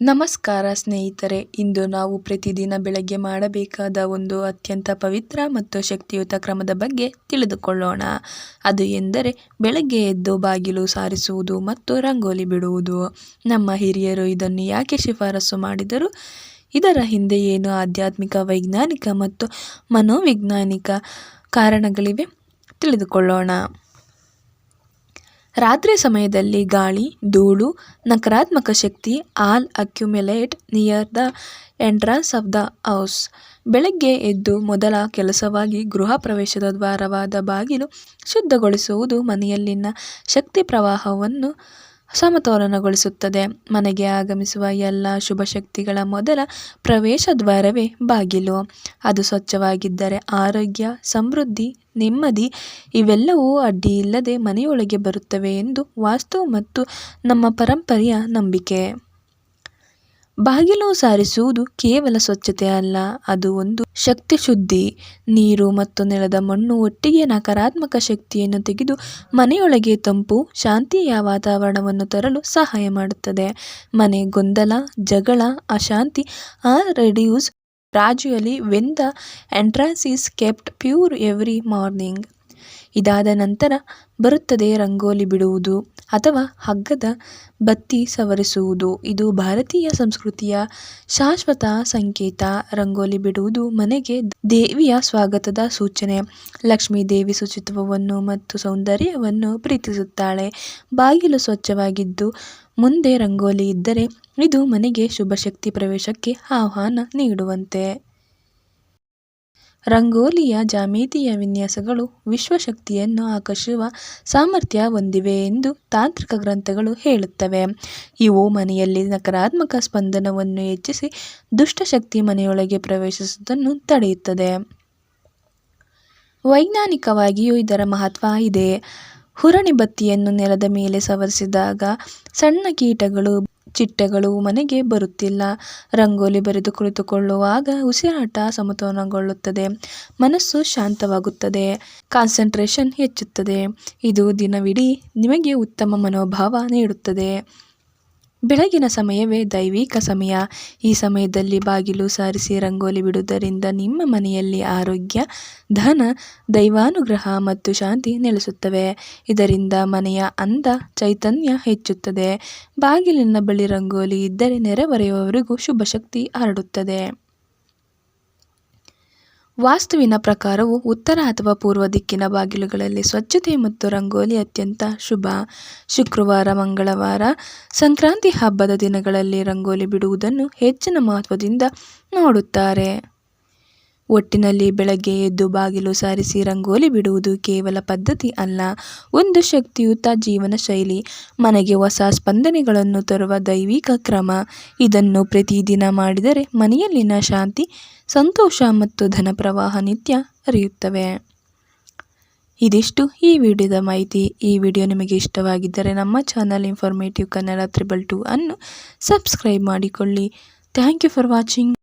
ನಮಸ್ಕಾರ ಸ್ನೇಹಿತರೆ, ಇಂದು ನಾವು ಪ್ರತಿದಿನ ಬೆಳಗ್ಗೆ ಮಾಡಬೇಕಾದ ಒಂದು ಅತ್ಯಂತ ಪವಿತ್ರ ಮತ್ತು ಶಕ್ತಿಯುತ ಕ್ರಮದ ಬಗ್ಗೆ ತಿಳಿದುಕೊಳ್ಳೋಣ. ಅದು ಎಂದರೆ ಬೆಳಗ್ಗೆ ಎದ್ದು ಬಾಗಿಲು ಸಾರಿಸುವುದು ಮತ್ತು ರಂಗೋಲಿ ಬಿಡುವುದು. ನಮ್ಮ ಹಿರಿಯರು ಇದನ್ನು ಯಾಕೆ ಶಿಫಾರಸು ಮಾಡಿದರು? ಇದರ ಹಿಂದೆ ಏನು ಆಧ್ಯಾತ್ಮಿಕ, ವೈಜ್ಞಾನಿಕ ಮತ್ತು ಮನೋವಿಜ್ಞಾನಿಕ ಕಾರಣಗಳಿವೆ? ತಿಳಿದುಕೊಳ್ಳೋಣ. ರಾತ್ರಿ ಸಮಯದಲ್ಲಿ ಗಾಳಿ, ಧೂಳು, ನಕಾರಾತ್ಮಕ ಶಕ್ತಿ all accumulate, near the entrance of the house. ಬೆಳಗ್ಗೆ ಎದ್ದು ಮೊದಲ ಕೆಲಸವಾಗಿ ಗೃಹ ಪ್ರವೇಶದ ದ್ವಾರವಾದ ಬಾಗಿಲು ಶುದ್ಧಗೊಳಿಸುವುದು ಮನೆಯಲ್ಲಿನ ಶಕ್ತಿ ಪ್ರವಾಹವನ್ನು ಸಮತೋಲನಗೊಳಿಸುತ್ತದೆ ಮನೆಗೆ ಆಗಮಿಸುವ ಎಲ್ಲ ಶುಭ ಶಕ್ತಿಗಳ ಮೊದಲ ಪ್ರವೇಶ ದ್ವಾರವೇ ಬಾಗಿಲು. ಅದು ಸ್ವಚ್ಛವಾಗಿದ್ದರೆ ಆರೋಗ್ಯ, ಸಮೃದ್ಧಿ, ನೆಮ್ಮದಿ ಇವೆಲ್ಲವೂ ಅಡ್ಡಿಯಿಲ್ಲದೆ ಮನೆಯೊಳಗೆ ಬರುತ್ತವೆ ಎಂದು ವಾಸ್ತು ಮತ್ತು ನಮ್ಮ ಪರಂಪರೆಯ ನಂಬಿಕೆ. ಬಾಗಿಲು ಸಾರಿಸುವುದು ಕೇವಲ ಸ್ವಚ್ಛತೆ ಅಲ್ಲ, ಅದು ಒಂದು ಶಕ್ತಿ ಶುದ್ಧಿ. ನೀರು ಮತ್ತು ನೆಲದ ಮಣ್ಣು ಒಟ್ಟಿಗೆ ನಕಾರಾತ್ಮಕ ಶಕ್ತಿಯನ್ನು ತೆಗೆದು ಮನೆಯೊಳಗೆ ತಂಪು, ಶಾಂತಿಯ ವಾತಾವರಣವನ್ನು ತರಲು ಸಹಾಯ ಮಾಡುತ್ತದೆ. ಮನೆ ಗೊಂದಲ, ಜಗಳ, ಅಶಾಂತಿ, ಆ reduce gradually when the entrance is kept pure every morning. ಇದಾದ ನಂತರ ಬರುತ್ತದೆ ರಂಗೋಲಿ ಬಿಡುವುದು. ಅಥವಾ ಹಗ್ಗದ ಬತ್ತಿ ಸವರಿಸುವುದು. ಇದು ಭಾರತೀಯ ಸಂಸ್ಕೃತಿಯ ಶಾಶ್ವತ ಸಂಕೇತ. ರಂಗೋಲಿ ಬಿಡುವುದು ಮನೆಗೆ ದೇವಿಯ ಸ್ವಾಗತದ ಸೂಚನೆ. ಲಕ್ಷ್ಮೀ ದೇವಿ ಶುಚಿತ್ವವನ್ನು ಮತ್ತು ಸೌಂದರ್ಯವನ್ನು ಪ್ರೀತಿಸುತ್ತಾಳೆ. ಬಾಗಿಲು ಸ್ವಚ್ಛವಾಗಿದ್ದು ಮುಂದೆ ರಂಗೋಲಿ ಇದ್ದರೆ ಇದು ಮನೆಗೆ ಶುಭಶಕ್ತಿ ಪ್ರವೇಶಕ್ಕೆ ಆಹ್ವಾನ ನೀಡುವಂತೆ. ರಂಗೋಲಿಯ ಜಾಮಿತಿಯ ವಿನ್ಯಾಸಗಳು ವಿಶ್ವಶಕ್ತಿಯನ್ನು ಆಕರ್ಷಿಸುವ ಸಾಮರ್ಥ್ಯ ಹೊಂದಿವೆ ಎಂದು ತಾಂತ್ರಿಕ ಗ್ರಂಥಗಳು ಹೇಳುತ್ತವೆ. ಇವು ಮನೆಯಲ್ಲಿ ನಕಾರಾತ್ಮಕ ಸ್ಪಂದನವನ್ನು ಹೆಚ್ಚಿಸಿ ದುಷ್ಟಶಕ್ತಿ ಮನೆಯೊಳಗೆ ಪ್ರವೇಶಿಸುವುದನ್ನು ತಡೆಯುತ್ತದೆ. ವೈಜ್ಞಾನಿಕವಾಗಿಯೂ ಇದರ ಮಹತ್ವ ಇದೆ. ಹುರಣಿ ಬತ್ತಿಯನ್ನು ನೆಲದ ಮೇಲೆ ಸವರಿಸಿದಾಗ ಸಣ್ಣ ಕೀಟಗಳು ಚಿಟ್ಟೆಗಳು ಮನೆಗೆ ಬರುತ್ತಿಲ್ಲ. ರಂಗೋಲಿ ಬರೆದು ಕುಳಿತುಕೊಳ್ಳುವಾಗ ಉಸಿರಾಟ ಸಮತೋಲನಗೊಳ್ಳುತ್ತದೆ. ಮನಸ್ಸು ಶಾಂತವಾಗುತ್ತದೆ. ಕಾನ್ಸಂಟ್ರೇಷನ್ ಹೆಚ್ಚುತ್ತದೆ. ಇದು ದಿನವಿಡೀ ನಿಮಗೆ ಉತ್ತಮ ಮನೋಭಾವ ನೀಡುತ್ತದೆ. ಬೆಳಗಿನ ಸಮಯವೇ ದೈವಿಕ ಸಮಯ. ಈ ಸಮಯದಲ್ಲಿ ಬಾಗಿಲು ಸಾರಿಸಿ ರಂಗೋಲಿ ಬಿಡುವುದರಿಂದ ನಿಮ್ಮ ಮನೆಯಲ್ಲಿ ಆರೋಗ್ಯ, ಧನ, ದೈವಾನುಗ್ರಹ ಮತ್ತು ಶಾಂತಿ ನೆಲೆಸುತ್ತವೆ. ಇದರಿಂದ ಮನೆಯ ಅಂದ ಚೈತನ್ಯ ಹೆಚ್ಚುತ್ತದೆ. ಬಾಗಿಲಿನ ಬಳಿ ರಂಗೋಲಿ ಇದ್ದರೆ ನೆರೆಹೊರೆಯವರಿಗೂ ಶುಭ ಶಕ್ತಿ ಹರಡುತ್ತದೆ. ವಾಸ್ತುವಿನ ಪ್ರಕಾರವು ಉತ್ತರ ಅಥವಾ ಪೂರ್ವ ದಿಕ್ಕಿನ ಬಾಗಿಲುಗಳಲ್ಲಿ ಸ್ವಚ್ಛತೆ ಮತ್ತು ರಂಗೋಲಿ ಅತ್ಯಂತ ಶುಭ. ಶುಕ್ರವಾರ, ಮಂಗಳವಾರ, ಸಂಕ್ರಾಂತಿ ಹಬ್ಬದ ದಿನಗಳಲ್ಲಿ ರಂಗೋಲಿ ಬಿಡುವುದನ್ನು ಹೆಚ್ಚಿನ ಮಹತ್ವದಿಂದ ನೋಡುತ್ತಾರೆ. ಒಟ್ಟಿನಲ್ಲಿ ಬೆಳಗ್ಗೆ ಎದ್ದು ಬಾಗಿಲು ಸಾರಿಸಿ ರಂಗೋಲಿ ಬಿಡುವುದು ಕೇವಲ ಪದ್ಧತಿ ಅಲ್ಲ, ಒಂದು ಶಕ್ತಿಯುತ ಜೀವನ ಶೈಲಿ. ಮನೆಗೆ ಹೊಸ ಸ್ಪಂದನೆಗಳನ್ನು ತರುವ ದೈವಿಕ ಕ್ರಮ. ಇದನ್ನು ಪ್ರತಿದಿನ ಮಾಡಿದರೆ ಮನೆಯಲ್ಲಿನ ಶಾಂತಿ ಸಂತೋಷ ಮತ್ತು ಧನ ಪ್ರವಾಹ ನಿತ್ಯ ಅರಿಯುತ್ತವೆ ಇದಿಷ್ಟು ಈ ವಿಡಿಯೋದ ಮಾಹಿತಿ. ಈ ವಿಡಿಯೋ ನಿಮಗೆ ಇಷ್ಟವಾಗಿದ್ದರೆ ನಮ್ಮ channel informative Kannada triple two ಅನ್ನು ಸಬ್ಸ್ಕ್ರೈಬ್ ಮಾಡಿಕೊಳ್ಳಿ. Thank you for watching